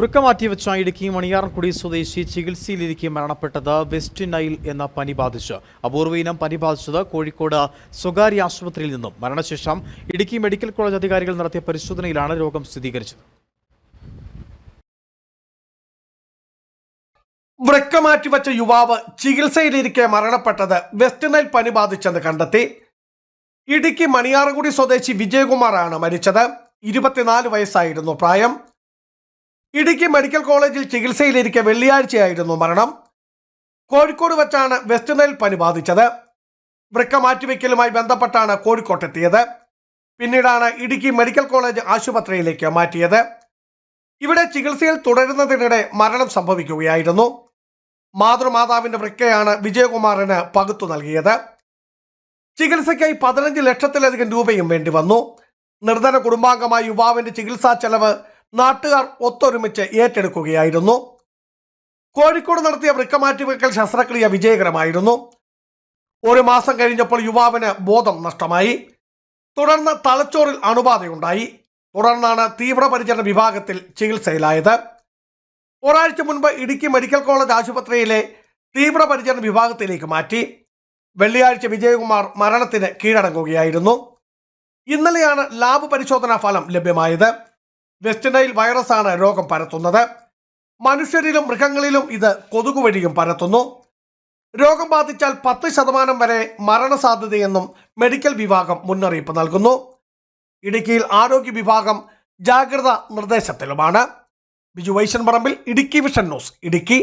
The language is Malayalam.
വൃക്ക മാറ്റിവെച്ച ഇടുക്കി മണിയാർക്കുടി സ്വദേശി ചികിത്സയിലിരിക്കെ മരണപ്പെട്ടത് വെസ്റ്റ് നൈൽ എന്ന പനി ബാധിച്ച്. അപൂർവ ഇനം പനി ബാധിച്ചത് കോഴിക്കോട് സ്വകാര്യ ആശുപത്രിയിൽ നിന്നും. മരണശേഷം ഇടുക്കി മെഡിക്കൽ കോളേജ് അധികാരികൾ നടത്തിയ പരിശോധനയിലാണ് രോഗം സ്ഥിരീകരിച്ചത്. വൃക്ക മാറ്റിവെച്ച യുവാവ് ചികിത്സയിലിരിക്കെ മരണപ്പെട്ടത് വെസ്റ്റ് നൈൽ പനി ബാധിച്ചെന്ന് കണ്ടെത്തി. ഇടുക്കി മണിയാർകുടി സ്വദേശി വിജയകുമാറാണ് മരിച്ചത്. ഇരുപത്തിനാല് വയസ്സായിരുന്നു പ്രായം. ഇടുക്കി മെഡിക്കൽ കോളേജിൽ ചികിത്സയിലിരിക്കെ വെള്ളിയാഴ്ചയായിരുന്നു മരണം. കോഴിക്കോട് വെച്ചാണ് വെസ്റ്റ് നൈൽ പനി ബാധിച്ചത്. വൃക്ക മാറ്റിവെക്കലുമായി ബന്ധപ്പെട്ടാണ് കോഴിക്കോട്ടെത്തിയത് പിന്നീടാണ് ഇടുക്കി മെഡിക്കൽ കോളേജ് ആശുപത്രിയിലേക്ക് മാറ്റിയത്. ഇവിടെ ചികിത്സയിൽ തുടരുന്നതിനിടെ മരണം സംഭവിക്കുകയായിരുന്നു. മാതൃമാതാവിന്റെ വൃക്കയാണ് വിജയകുമാറിന് പകുത്തു നൽകിയത്. ചികിത്സയ്ക്കായി പതിനഞ്ച് ലക്ഷത്തിലധികം രൂപയും വേണ്ടി വന്നു. നിർധന കുടുംബാംഗമായ യുവാവിന്റെ ചികിത്സാ ചെലവ് നാട്ടുകാർ ഒത്തൊരുമിച്ച് ഏറ്റെടുക്കുകയായിരുന്നു. കോഴിക്കോട് നടത്തിയ വൃക്കമാറ്റിവെക്കൽ ശസ്ത്രക്രിയ വിജയകരമായിരുന്നു. ഒരു മാസം കഴിഞ്ഞപ്പോൾ യുവാവിന് ബോധം നഷ്ടമായി. തുടർന്ന് തലച്ചോറിൽ അണുബാധയുണ്ടായി. തുടർന്നാണ് തീവ്രപരിചരണ വിഭാഗത്തിൽ ചികിത്സയിലായത്. ഒരാഴ്ച മുൻപ് ഇടുക്കി മെഡിക്കൽ കോളേജ് ആശുപത്രിയിലെ തീവ്രപരിചരണ വിഭാഗത്തിലേക്ക് മാറ്റി. വെള്ളിയാഴ്ച വിജയകുമാർ മരണത്തിന് കീഴടങ്ങുകയായിരുന്നു. ഇന്നലെയാണ് ലാബ് പരിശോധനാ ഫലം ലഭ്യമായത്. വെസ്റ്റ് നൈൽ വൈറസാണ് രോഗം പരത്തുന്നത്. മനുഷ്യരിലും മൃഗങ്ങളിലും ഇത് കൊതുക് വഴിയും പരത്തുന്നു. രോഗം ബാധിച്ചാൽ പത്ത് ശതമാനം വരെ മരണസാധ്യതയെന്നും മെഡിക്കൽ വിഭാഗം മുന്നറിയിപ്പ് നൽകുന്നു. ഇടുക്കിയിൽ ആരോഗ്യ വിഭാഗം ജാഗ്രത നിർദ്ദേശത്തിലുമാണ്. ബിജു വൈശൻ പറമ്പിൽ ഇടുക്കി വിഷൻ ന്യൂസ് ഇടുക്കി.